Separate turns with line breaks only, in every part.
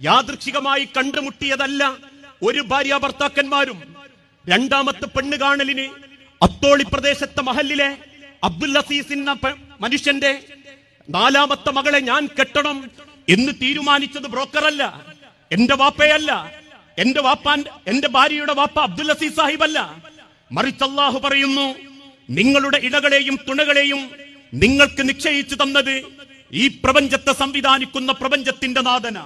യാദൃച്ഛികമായി കണ്ടുമുട്ടിയതല്ല ഒരു ഭാര്യ ഭർത്താക്കന്മാരും. രണ്ടാമത്തെ പെണ്ണ് കാണലിന് അത്തോളി പ്രദേശത്തെ മഹലിലെ അബ്ദുൽ അസീസ് എന്ന മനുഷ്യന്റെ നാലാമത്തെ മകളെ ഞാൻ കെട്ടണം എന്ന് തീരുമാനിച്ചത് ബ്രോക്കറല്ല എന്റെ വാപ്പയല്ല എന്റെ വാപ്പാൻ എന്റെ ഭാര്യയുടെ വാപ്പ അബ്ദുൽ അസീസ് അല്ല മറിച്ച് അള്ളാഹു പറയുന്നു നിങ്ങളുടെ ഇടകളെയും തുണകളെയും നിങ്ങൾക്ക് നിശ്ചയിച്ചു തന്നത് ഈ പ്രപഞ്ചത്തെ സംവിധാനിക്കുന്ന പ്രപഞ്ചത്തിന്റെ നാഥന.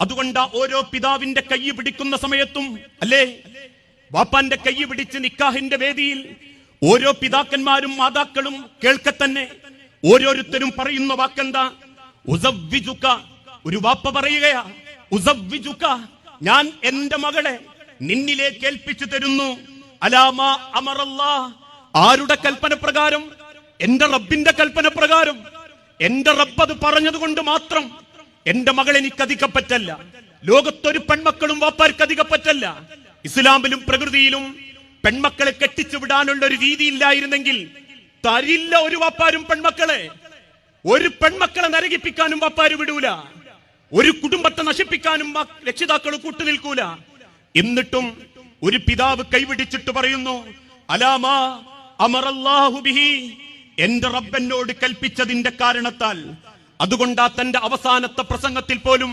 അതുകൊണ്ട് ഓരോ പിതാവിന്റെ കൈ പിടിക്കുന്ന സമയത്തും അല്ലേ? വാപ്പാന്റെ കൈ പിടിച്ച് നിക്കാഹിന്റെ വേദിയിൽ ഓരോ പിതാക്കന്മാരും മാതാക്കളും കേൾക്കെ തന്നെ ഓരോരുത്തരും പറയുന്ന വാക്കെന്താ? ഒരു വാപ്പ പറയുകയാ ഞാൻ എന്റെ മകളെ നിന്നിലേക്ക് ഏൽപ്പിച്ചു തരുന്നു. അലാമ അമറല്ലാ ആരുടെ കൽപ്പന പ്രകാരം? എന്റെ റബ്ബിന്റെ കൽപ്പന പ്രകാരം. എന്റെ റബ്ബ് അത് പറഞ്ഞതുകൊണ്ട് മാത്രം എന്റെ മകൾ എനിക്ക് അധികപ്പറ്റല്ല ലോകത്തൊരു പെൺമക്കളും വാപ്പാർക്ക് അധികം പറ്റല്ല ഇസ്ലാമിലും പ്രകൃതിയിലും പെൺമക്കളെ കെട്ടിച്ചു വിടാനുള്ള ഒരു രീതി ഇല്ലായിരുന്നെങ്കിൽ തരില്ല ഒരു വാപ്പാരും പെൺമക്കളെ. ഒരു പെൺമക്കളെ നരകിപ്പിക്കാനും വാപ്പാര് വിടൂല. ഒരു കുടുംബത്തെ നശിപ്പിക്കാനും രക്ഷിതാക്കൾ കൂട്ടു നിൽക്കൂല എന്നിട്ടും ഒരു പിതാവ് കൈവിടിച്ചിട്ട് പറയുന്നു അലാമാ അമറല്ലാഹുബിഹി എന്റെ റബ്ബനോട് കൽപ്പിച്ചതിന്റെ കാരണത്താൽ അതുകൊണ്ടാ തന്റെ അവസാനത്തെ പ്രസംഗത്തിൽ പോലും